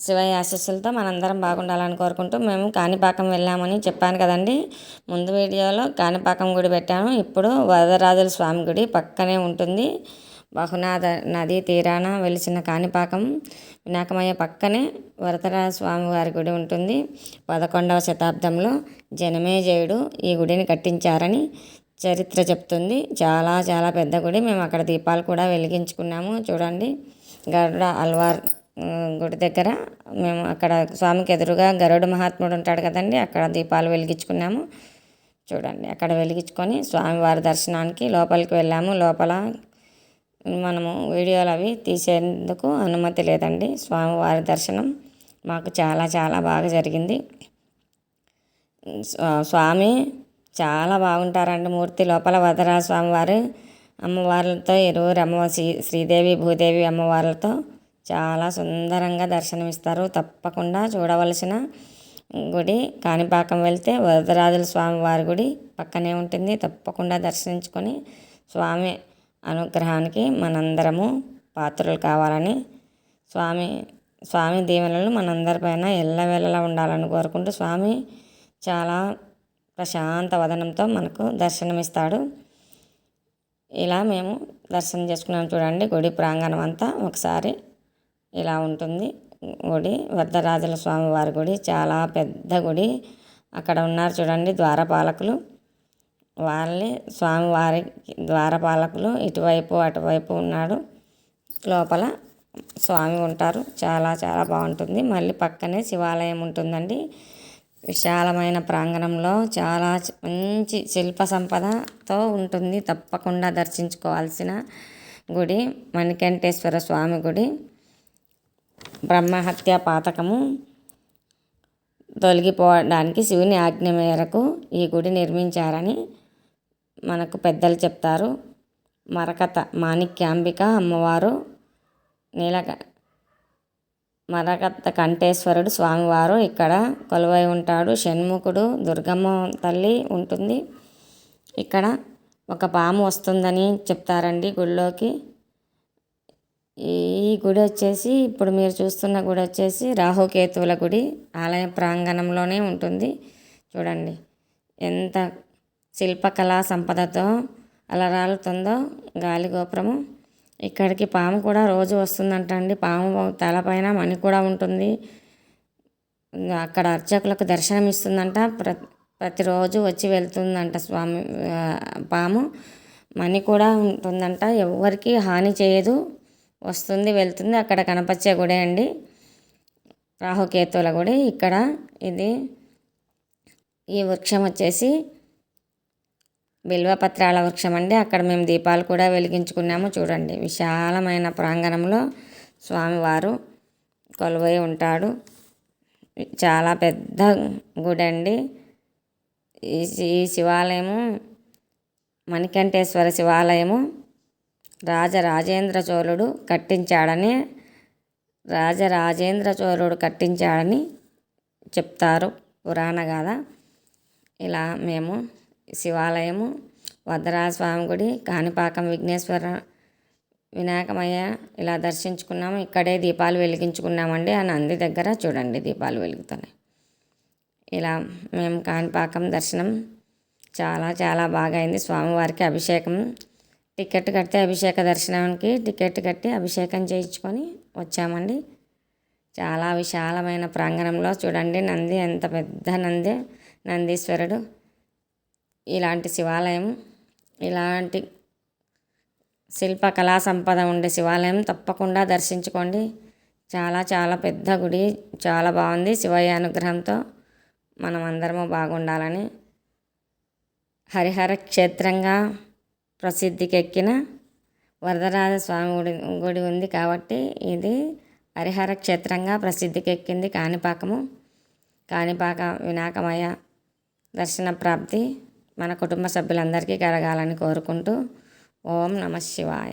శివయ్య ఆశీస్సులతో మనందరం బాగుండాలని కోరుకుంటూ మేము కాణిపాకం వెళ్ళామని చెప్పాను కదండి. ముందు వీడియోలో కాణిపాకం గుడి పెట్టాను ఇప్పుడు వరదరాజుల స్వామి గుడి పక్కనే ఉంటుంది. బహునాథ నదీ తీరాన వెలిసిన కాణిపాకం వినాయకమయ్య పక్కనే వరదరాజ స్వామి వారి గుడి ఉంటుంది. పదకొండవ శతాబ్దంలో జనమేజయుడు ఈ గుడిని కట్టించారని చరిత్ర చెప్తుంది. చాలా చాలా పెద్ద గుడి. మేము అక్కడ దీపాలు కూడా వెలిగించుకున్నాము. చూడండి. గరుడ అల్వార్ గుడి దగ్గర మేము అక్కడ స్వామికి ఎదురుగా గరుడ మహాత్ముడు ఉంటాడు కదండి అక్కడ దీపాలు వెలిగించుకున్నాము. చూడండి అక్కడ వెలిగించుకొని స్వామివారి దర్శనానికి లోపలికి వెళ్ళాము. లోపల మనము వీడియోలు అవి తీసేందుకు అనుమతి లేదండి. స్వామివారి దర్శనం మాకు చాలా చాలా బాగా జరిగింది. స్వామి చాలా బాగుంటారండి మూర్తి. లోపల వదరా స్వామివారు అమ్మవార్లతో ఇరువురు అమ్మ శ్రీ శ్రీదేవి భూదేవి అమ్మవార్లతో చాలా సుందరంగా దర్శనమిస్తారు. తప్పకుండా చూడవలసిన గుడి కాణిపాకం వెళ్తే వరదరాజుల స్వామి వారి గుడి పక్కనే ఉంటుంది. తప్పకుండా దర్శించుకొని స్వామి అనుగ్రహానికి మనందరము పాత్రలు కావాలని స్వామి స్వామి దీవెనలు మనందరిపైన ఎల్లవేళలా ఉండాలని కోరుకుంటూ స్వామి చాలా ప్రశాంత వదనంతో మనకు దర్శనమిస్తాడు. ఇలా మేము దర్శనం చేసుకున్నాం చూడండి. గుడి ప్రాంగణం అంతా ఒకసారి ఇలా ఉంటుంది. గుడి వరదరాజుల స్వామివారి గుడి చాలా పెద్ద గుడి. అక్కడ ఉన్నారు చూడండి ద్వారపాలకులు. వాళ్ళే స్వామివారి ద్వారపాలకులు. ఇటువైపు అటువైపు ఉన్నాడు. లోపల స్వామి ఉంటారు. చాలా చాలా బాగుంటుంది. మళ్ళీ పక్కనే శివాలయం ఉంటుందండి. విశాలమైన ప్రాంగణంలో చాలా మంచి శిల్ప సంపదతో ఉంటుంది. తప్పకుండా దర్శించుకోవాల్సిన గుడి మణికంఠేశ్వర స్వామి గుడి. బ్రహ్మహత్య పాతకము తొలగిపోవడానికి శివుని ఆజ్ఞ మేరకు ఈ గుడి నిర్మించారని మనకు పెద్దలు చెప్తారు. మరకత మాణిక్యాంబిక అమ్మవారు నీలక మరకత కంఠేశ్వరుడు స్వామివారు ఇక్కడ కొలువై ఉంటాడు. షణ్ముఖుడు దుర్గమ్మ తల్లి ఉంటుంది. ఇక్కడ ఒక పాము వస్తుందని చెప్తారండి గుళ్ళోకి. ఈ గుడి వచ్చేసి ఇప్పుడు మీరు చూస్తున్న గుడి వచ్చేసి రాహుకేతువుల గుడి. ఆలయ ప్రాంగణంలోనే ఉంటుంది. చూడండి. ఎంత శిల్పకళా సంపదతో అలరాలుతుందో గాలిగోపురము ఇక్కడికి పాము కూడా రోజు వస్తుందంట అండి. పాము తలపైన మణి కూడా ఉంటుంది. అక్కడ అర్చకులకు దర్శనం ఇస్తుందంట. ప్ర ప్రతిరోజు వచ్చి వెళ్తుందంట స్వామి పాము. మణి కూడా ఉంటుందంట. ఎవరికి హాని చేయదు. వస్తుంది వెళ్తుంది. అక్కడ కనపచ్చే గుడి అండి. రాహుకేతువుల గుడి. ఇక్కడ ఇది ఈ వృక్షం వచ్చేసి బిల్వపత్రాల వృక్షం అండి. అక్కడ మేము దీపాలు కూడా వెలిగించుకున్నాము. చూడండి విశాలమైన ప్రాంగణంలో స్వామివారు కొలువై ఉంటాడు. చాలా పెద్ద గుడి అండి. ఈ శివాలయము మణికంఠేశ్వర శివాలయము రాజరాజేంద్ర చోళుడు కట్టించాడని రాజరాజేంద్ర చోళుడు కట్టించాడని చెప్తారు పురాణ గాథ. ఇలా మేము శివాలయము వద్దరాజ స్వామి గుడి కాణిపాకం విఘ్నేశ్వర వినాయకమయ్య ఇలా దర్శించుకున్నాము. ఇక్కడే దీపాలు వెలిగించుకున్నామండి. ఆ నంది దగ్గర చూడండి దీపాలు వెలుగుతున్నాయి. ఇలా మేము కాణిపాకం దర్శనం చాలా చాలా బాగా అయింది. స్వామివారికి అభిషేకం టికెట్ కడితే అభిషేక దర్శనానికి టికెట్ కట్టి అభిషేకం చేయించుకొని వచ్చామండి. చాలా విశాలమైన ప్రాంగణంలో చూడండి నంది ఎంత పెద్ద నంది నందీశ్వరుడు. ఇలాంటి శివాలయం ఇలాంటి శిల్ప కళా సంపద ఉండే శివాలయం తప్పకుండా దర్శించుకోండి. చాలా చాలా పెద్ద గుడి చాలా బాగుంది. శివయ్య అనుగ్రహంతో మనం అందరము బాగుండాలని హరిహర క్షేత్రంగా ప్రసిద్ధికెక్కిన వరదరాజ స్వామి గుడి గుడి ఉంది కాబట్టి ఇది హరిహర క్షేత్రంగా ప్రసిద్ధికెక్కింది కాణిపాకము. కాణిపాక వినాయకమయ్య దర్శన ప్రాప్తి మన కుటుంబ సభ్యులందరికీ కలగాలని కోరుకుంటూ ఓం నమ శివాయ.